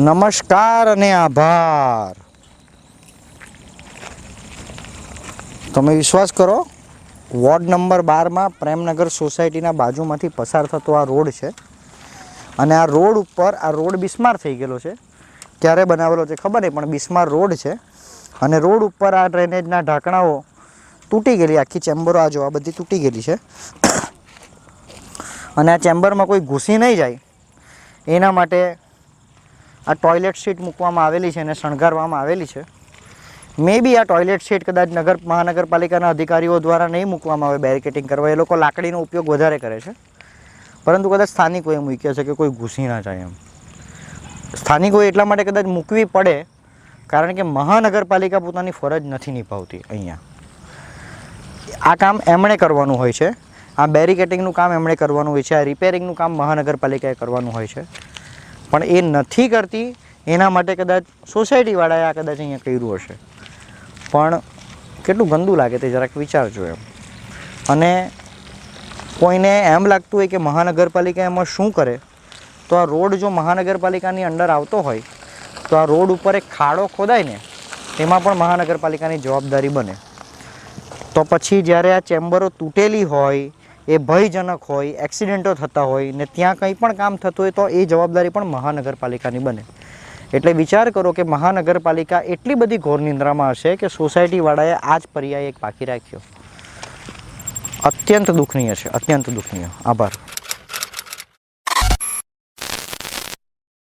નમસ્કાર અને આભાર. તમે વિશ્વાસ કરો, વોર્ડ નંબર બારમાં પ્રેમનગર સોસાયટીના બાજુમાંથી પસાર થતો આ રોડ છે. અને આ રોડ ઉપર, આ રોડ બિસ્માર થઈ ગયેલો છે. ક્યારે બનાવેલો છે ખબર નહીં, પણ બિસ્માર રોડ છે. અને રોડ ઉપર આ ડ્રેનેજના ઢાંકણાઓ તૂટી ગયેલી, આખી ચેમ્બરો આ જો, આ બધી તૂટી ગયેલી છે. અને આ ચેમ્બરમાં કોઈ ઘૂસી નહીં જાય. એના માટે આ ટોયલેટ સીટ મૂકવામાં આવેલી છે અને શણગારવામાં આવેલી છે. મે બી આ ટોયલેટ સીટ કદાચ નગર, મહાનગરપાલિકાના અધિકારીઓ દ્વારા નહીં મૂકવામાં આવે બેરિકેટિંગ કરવા. એ લોકો લાકડીનો ઉપયોગ વધારે કરે છે. પરંતુ કદાચ સ્થાનિકોએ મૂક્યા છે કે કોઈ ઘૂસી ના જાય એમ. સ્થાનિકોએ એટલા માટે કદાચ મૂકવી પડે, કારણ કે મહાનગરપાલિકા પોતાની ફરજ નથી નિભાવતી અહીંયા. આ કામ એમણે કરવાનું હોય છે. આ બેરિકેટિંગનું કામ એમણે કરવાનું હોય છે. આ રિપેરિંગનું કામ મહાનગરપાલિકાએ કરવાનું હોય છે. પણ એ નથી કરતી, એના માટે કદાચ સોસાયટીવાળાએ આ કદાચ અહીંયા કર્યું હશે. પણ કેટલું ગંદુ લાગે તે જરાક વિચારજો એમ. અને કોઈને એમ લાગતું હોય કે મહાનગરપાલિકા એમાં શું કરે, તો આ રોડ જો મહાનગરપાલિકાની અંડર આવતો હોય, તો આ રોડ ઉપર એક ખાડો ખોદાય ને, તેમાં પણ મહાનગરપાલિકાની જવાબદારી બને. તો પછી જ્યારે આ ચેમ્બરો તૂટેલી હોય એ ભયજનક હોય, એક્સિડન્ટો થતા હોય ને ત્યાં કંઈ પણ કામ થતું હોય તો એ જવાબદારી પણ મહાનગરપાલિકાની બને. એટલે વિચાર કરો કે મહાનગરપાલિકા એટલી બધી ઘોર નિંદ્રામાં હશે કે સોસાયટીવાળાએ આ જ પર્યાય એક બાકી રાખ્યો. અત્યંત દુઃખનીય છે, અત્યંત દુઃખનીય. આભાર.